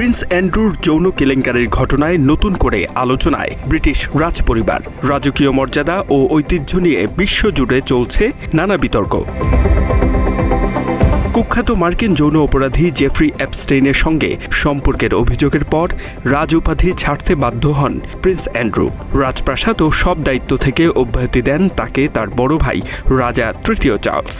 Prince অ্যান্ড্রুর যৌন কেলেঙ্কারির ঘটনায় নতুন করে আলোচনায় ব্রিটিশ রাজপরিবার। রাজকীয় মর্যাদা ও ঐতিহ্য নিয়ে বিশ্বজুড়ে চলছে নানা বিতর্ক। কুখ্যাত মার্কিন যৌন অপরাধী জেফ্রি অ্যাপস্টেইনের সঙ্গে সম্পর্কের অভিযোগের পর রাজ উপাধি ছাড়তে বাধ্য হন প্রিন্স অ্যান্ড্রু। রাজপ্রাসাদ ও সব দায়িত্ব থেকে অব্যাহতি দেন তাকে তার বড় ভাই রাজা তৃতীয় চার্লস।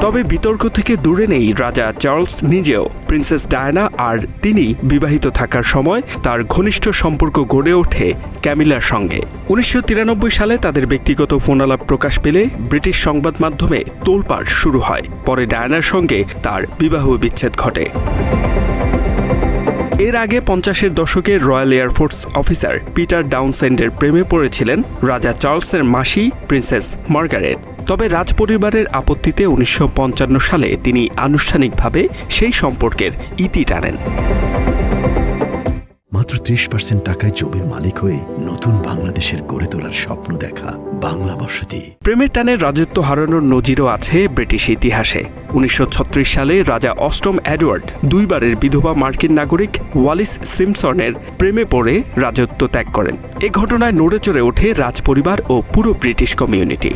তবে বিতর্ক থেকে দূরে নেই রাজা চার্লস নিজেও। প্রিন্সেস ডায়ানা আর তিনি বিবাহিত থাকার সময় তার ঘনিষ্ঠ সম্পর্ক গড়ে ওঠে ক্যামিলার সঙ্গে। উনিশশো তিরানব্বই সালে তাদের ব্যক্তিগত ফোনালাপ প্রকাশ পেলে ব্রিটিশ সংবাদ মাধ্যমে তোলপাড় শুরু হয়। পরে ডায়ানার সঙ্গে তার বিবাহ বিচ্ছেদ ঘটে। এর আগে পঞ্চাশের দশকে royal air force officer Peter ডাউনসেন্ডের প্রেমে পড়েছিলেন রাজা চার্লসের মাসি প্রিন্সেস মার্গারেট। তবে রাজপরিবারের আপত্তিতে উনিশশো পঞ্চান্ন সালে তিনি আনুষ্ঠানিকভাবে সেই সম্পর্কের ইতি টানেন। মাত্র ত্রিশ পার্সেন্ট টাকায় জমির মালিক হয়ে নতুন বাংলাদেশের গড়ে তোলার স্বপ্ন দেখা বাংলা বসতি। প্রেমের টানে রাজত্ব হারানোর নজিরও আছে ব্রিটিশ ইতিহাসে। উনিশশো ছত্রিশ সালে রাজা অষ্টম এডওয়ার্ড দুইবারের বিধবা মার্কিন নাগরিক ওয়ালিস সিমসনের প্রেমে পড়ে রাজত্ব ত্যাগ করেন। এ ঘটনায় নড়ে চড়ে ওঠে রাজপরিবার ও পুরো ব্রিটিশ কমিউনিটি।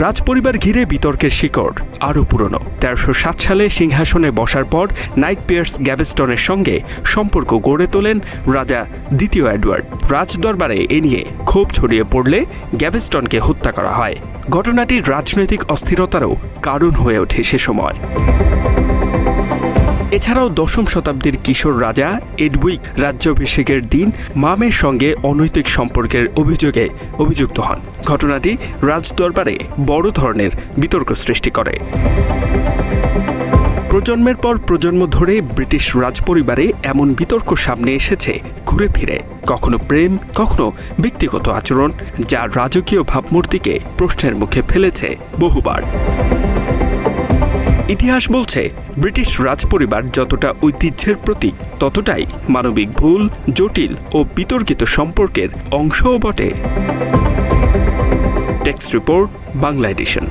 রাজপরিবার ঘিরে বিতর্কের শিকড়, আরও পুরনো। তেরোশো সাত সালে সিংহাসনে বসার পর নাইট পিয়ার্স গ্যাভেস্টনের সঙ্গে সম্পর্ক গড়ে তোলেন রাজা দ্বিতীয় এডওয়ার্ড। রাজদরবারে এ নিয়ে ক্ষোভ ছড়িয়ে পড়লে গ্যাভেস্টনকে হত্যা করা হয়। ঘটনাটি রাজনৈতিক অস্থিরতারও কারণ হয়ে ওঠে সে সময়। এছাড়াও দশম শতাব্দীর কিশোর রাজা এডউইক রাজ্যাভিষেকের দিন মামের সঙ্গে অনৈতিক সম্পর্কের অভিযোগে অভিযুক্ত হন। ঘটনাটি রাজদরবারে বড় ধরনের বিতর্ক সৃষ্টি করে। প্রজন্মের পর প্রজন্ম ধরে ব্রিটিশ রাজপরিবারে এমন বিতর্ক সামনে এসেছে ঘুরে ফিরে। কখনো প্রেম, কখনো ব্যক্তিগত আচরণ, যা রাজকীয় ভাবমূর্তিকে প্রশ্নের মুখে ফেলেছে বহুবার। ইতিহাস বলছে, ব্রিটিশ রাজপরিবার যতটা ঐতিহ্যের প্রতীক, ততটাই মানবিক ভুল, জটিল ও বিতর্কিত সম্পর্কের অংশও বটে। Text report, Bangla edition.